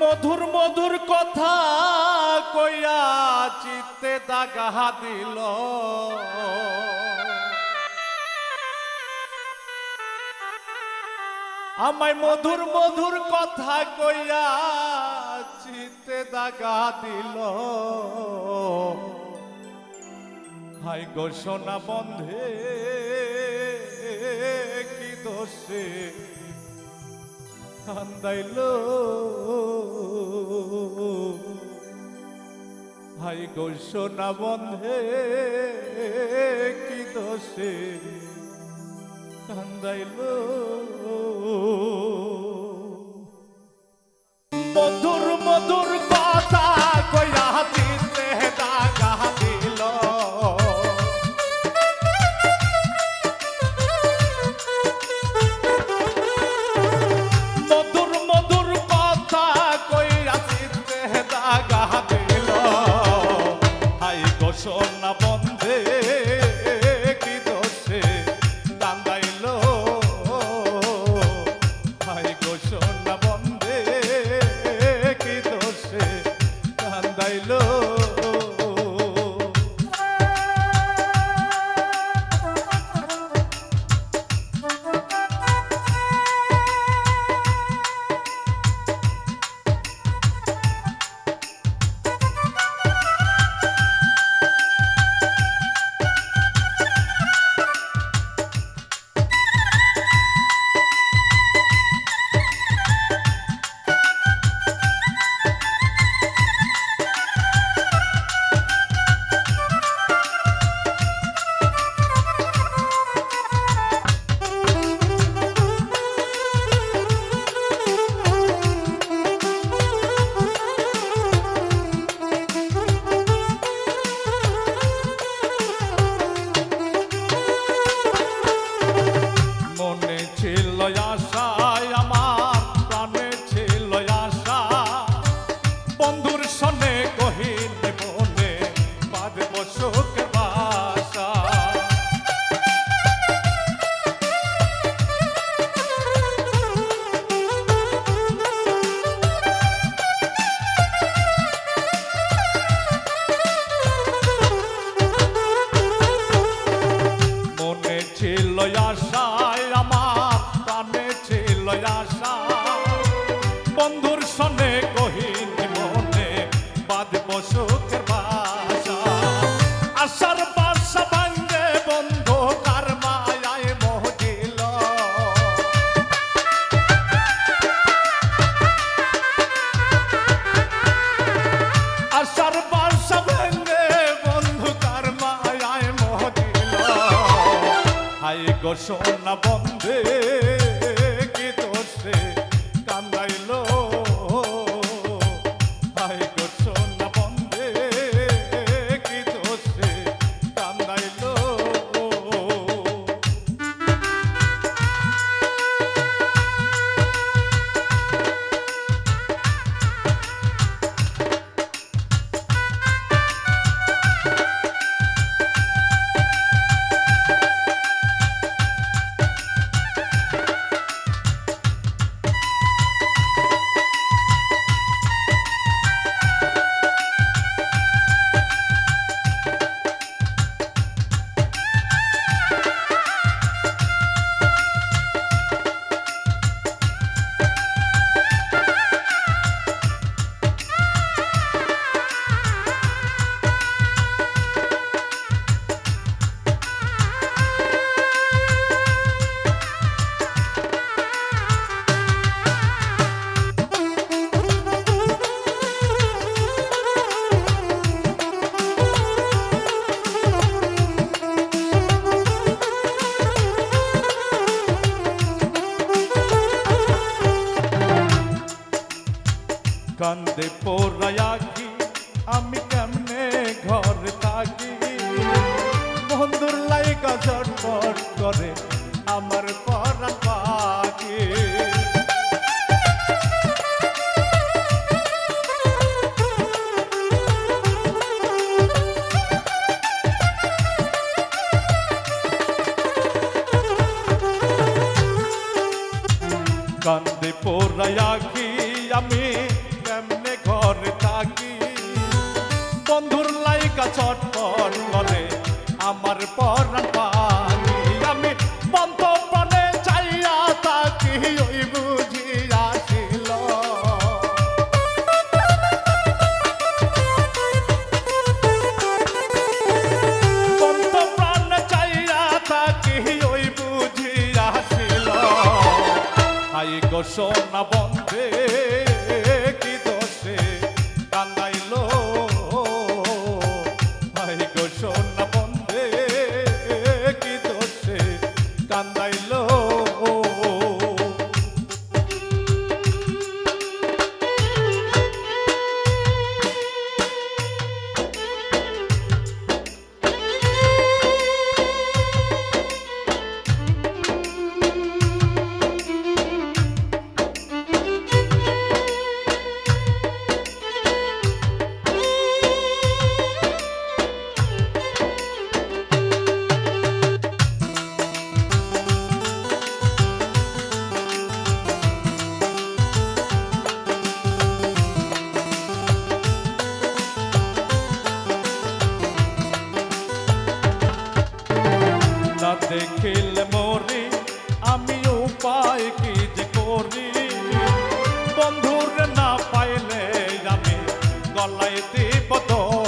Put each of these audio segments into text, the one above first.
মধুর মধুর কথা কইয়া চিত্তে দাগা দিল। আমায় মধুর মধুর কথা কইয়া চিত্তে দাগা দিল। হাই গো সোনা বন্ধে, কি দোষে কান্দাইল হাই গো সোনা বন্ধে কি দোষে? কান্দাইল মধুর মধুর সোনা বন্ধে কি দোষে কান্দাইল? হাই গো সোনা বন্ধে কি দোষে কান্দাইল? voyage. হাই গো সোনা বন্ধে কি দোষে কান্দে পোড়ায়া কি আমি কেমনে ঘর থাকি? বন্ধুর লাইকা ঝটপট করে আমার পরা পাখি। কান্দে করে থাকি। বন্ধুর লাইকা ছটফট করে। আমার পর Лайти потом.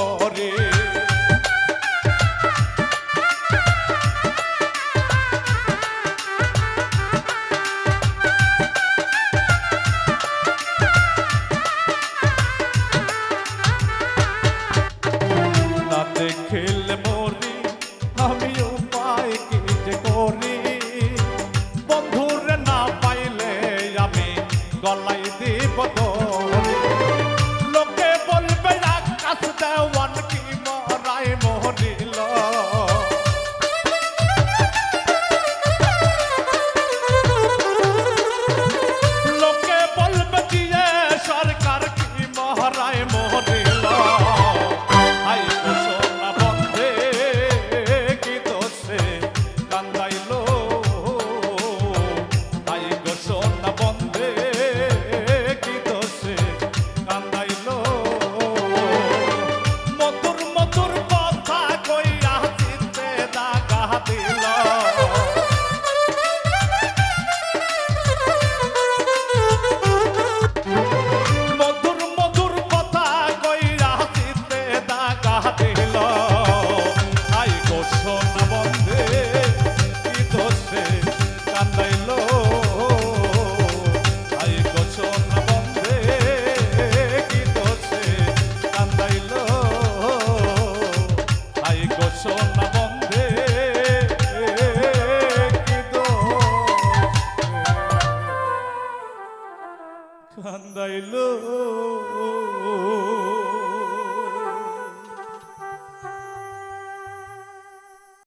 দেওয়ান কি